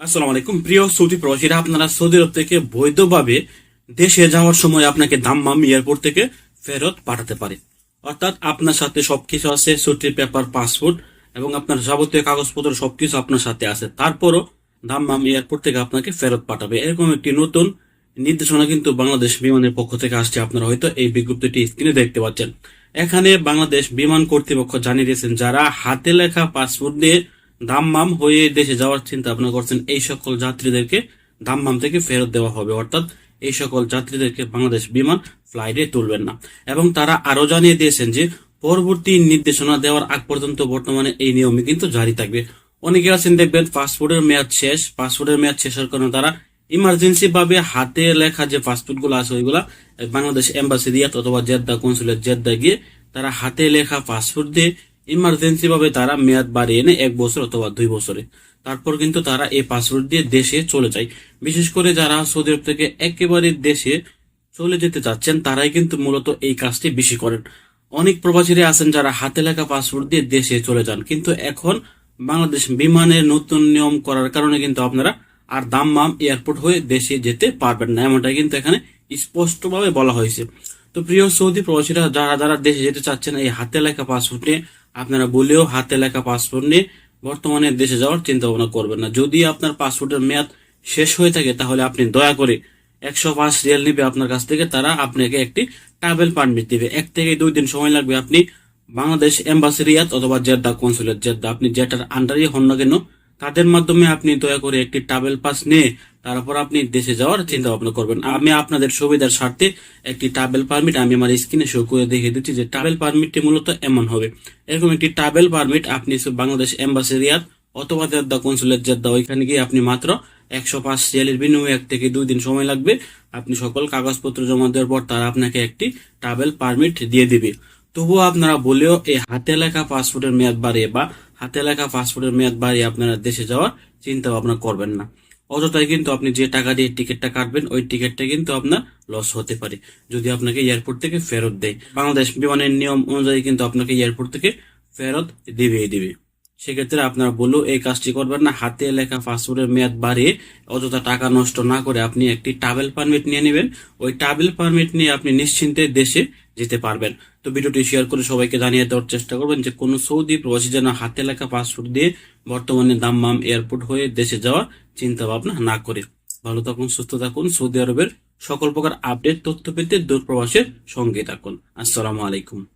আসসালামু আলাইকুম। প্রিয় সৌদি প্রবাসীরা, আপনারা সৌদি আরব থেকে বৈধভাবে দেশে যাওয়ার সময় আপনাকে দাম্মাম এয়ারপোর্ট থেকে ফেরত পাঠাতে পারে। অর্থাৎ আপনার সাথে সবকিছু আছে, ছুটির পেপার, পাসপোর্ট এবং আপনার যাবতীয় কাগজপত্র সবকিছু আপনার সাথে আছে। তারপরও দাম্মাম এয়ারপোর্ট থেকে আপনাকে ফেরত পাঠাবে। এরকম একটি নতুন নির্দেশনা কিন্তু বাংলাদেশ বিমানের পক্ষ থেকে আসছে। আপনারা হয়তো এই বিজ্ঞপ্তিটি স্ক্রিনে দেখতে পাচ্ছেন। এখানে বাংলাদেশ বিমান কর্তৃপক্ষ জানিয়ে দিয়েছেন, যারা হাতে লেখা পাসপোর্ট দিয়ে দাম্মাম হয়ে দেশে যাওয়ার চিন্তা ভাবনা করছেন এই সকল যাত্রীদেরকে দাম্মাম থেকে ফেরত দেওয়া হবে। অর্থাৎ এই সকল যাত্রীদেরকে বাংলাদেশ বিমান ফ্লাইটে তুলবেন না। এবং তারা আরও জানিয়ে দিয়েছেন যে, পরবর্তী নির্দেশনা দেওয়ার আগ পর্যন্ত বর্তমানে এই নিয়মই কিন্তু জারি থাকবে। অনেকে আছেন, দেখবেন, পাসপোর্টের মেয়াদ শেষ, পাসপোর্টের মেয়াদ শেষের কারণে তারা ইমার্জেন্সি ভাবে হাতে লেখা যে পাসপোর্টগুলো আছে, ওইগুলা বাংলাদেশ এম্বাসি রিয়াদ অথবা জেদ্দা কনসুলেট জেদ্দা গিয়ে তারা হাতে লেখা পাসপোর্ট দিয়ে ইমার্জেন্সি ভাবে তারা মেয়াদ বাড়িয়ে এনে এক বছর অথবা দুই বছরে। তারপর কিন্তু তারা এই পাসপোর্ট দিয়ে দেশে চলে যায়। বিশেষ করে যারা সৌদি আরব থেকে একেবারে দেশে চলে যেতে চাচ্ছেন, তারাই কিন্তু মূলত এই কাজটি বেশি করেন। অনেক প্রবাসীরা আছেন যারা হাতে লেখা পাসপোর্ট দিয়ে দেশে চলে যান। কিন্তু এখন বাংলাদেশ বিমানের নতুন নিয়ম করার কারণে কিন্তু আপনারা আর দাম্মাম এয়ারপোর্ট হয়ে দেশে যেতে পারবেন না এমনটা কিন্তু এখানে স্পষ্টভাবে বলা হয়েছে। তো প্রিয় সৌদি প্রবাসীরা, যারা যারা দেশে যেতে চাচ্ছেন, এই হাতে লেখা পাসপোর্ট নিয়ে আপনারা বলেও হাতে লেখা পাসপোর্ট নিয়ে বর্তমানে দেশে যাওয়ার চিন্তা ভাবনা করবেন না। যদি আপনার পাসপোর্টের মেয়াদ শেষ হয়ে থাকে, তাহলে আপনি দয়া করে একশো পাঁচ রিয়াল নিবে আপনার কাছ থেকে। তারা আপনাকে একটি ট্রাভেল পারমিট দিবে। এক থেকে দুই দিন সময় লাগবে আপনি বাংলাদেশ এম্বাসি রিয়াদ অথবা জেদ্দা কনসুলেট জেদ্দা, আপনি যেটার আন্ডারই হন না কেন তাদের মাধ্যমে আপনি দয়া করে একটি ট্রাভেল পাস নিয়ে তারপর আপনি দেশে যাওয়ার চিন্তা ভাবনা করবেন। আমি আপনাদের সুবিধার স্বার্থে একটি ট্রাভেল পারমিট আমি আমার স্ক্রিনে শো করে দেখিয়ে দিচ্ছি যে ট্রাভেল পারমিটটি মূলত এমন হবে। এরকম একটি ট্রাভেল পারমিট আপনি বাংলাদেশ এম্বাসি রিয়াদ অথবা জেদ্দা কনসুলেট জেদ্দা, ওইখানে গিয়ে আপনি মাত্র একশো পাঁচ রিয়ালের বিনিময়ে এক থেকে দুই দিন সময় লাগবে। আপনি সকল কাগজপত্র জমা দেওয়ার পর তারা আপনাকে একটি ট্রাভেল পারমিট দিয়ে দিবে। তবুও আপনারা বলেও এই হাতে লেখা পাসপোর্টের মেয়াদ বাড়িয়ে বা হাতে লেখা পাসপোর্টের মেয়াদ বাড়িয়ে আপনারা দেশে যাওয়ার চিন্তা ভাবনা করবেন না। অযথায় কিন্তু আপনি যে টাকা দিয়ে টিকিটটা কাটবেন, ওই টিকিটটা কিন্তু আপনার লস হতে পারে। যদি আপনাকে এয়ারপোর্ট থেকে ফেরত দেয়, বাংলাদেশ বিমানের নিয়ম অনুযায়ী কিন্তু আপনাকে এয়ারপোর্ট থেকে ফেরত দিবেই দিবে। সেক্ষেত্রে আপনারা বললেও এই কাজটি করবেন না, হাতে লেখা পাসপোর্টের মেয়াদ বাড়িয়ে অযথা টাকা নষ্ট না করে আপনি একটি ট্রাভেল পারমিট নিয়ে নেবেন। ওই ট্রাভেল পারমিট নিয়ে আপনি নিশ্চিন্তে দেশে যেতে পারবেন। তো ভিডিওটি শেয়ার করে সবাইকে জানিয়ে দেওয়ার চেষ্টা করবেন যে, কোনো সৌদি প্রবাসী যেন হাতে লেখা পাসপোর্ট দিয়ে বর্তমানে দাম্মাম এয়ারপোর্ট হয়ে দেশে যাওয়ার চিন্তা ভাবনা না করে। ভালো থাকুন, সুস্থ থাকুন, সৌদি আরবের সকল প্রকার আপডেট তথ্য পেতে দূর প্রবাসের সঙ্গে থাকুন। আসসালামু আলাইকুম।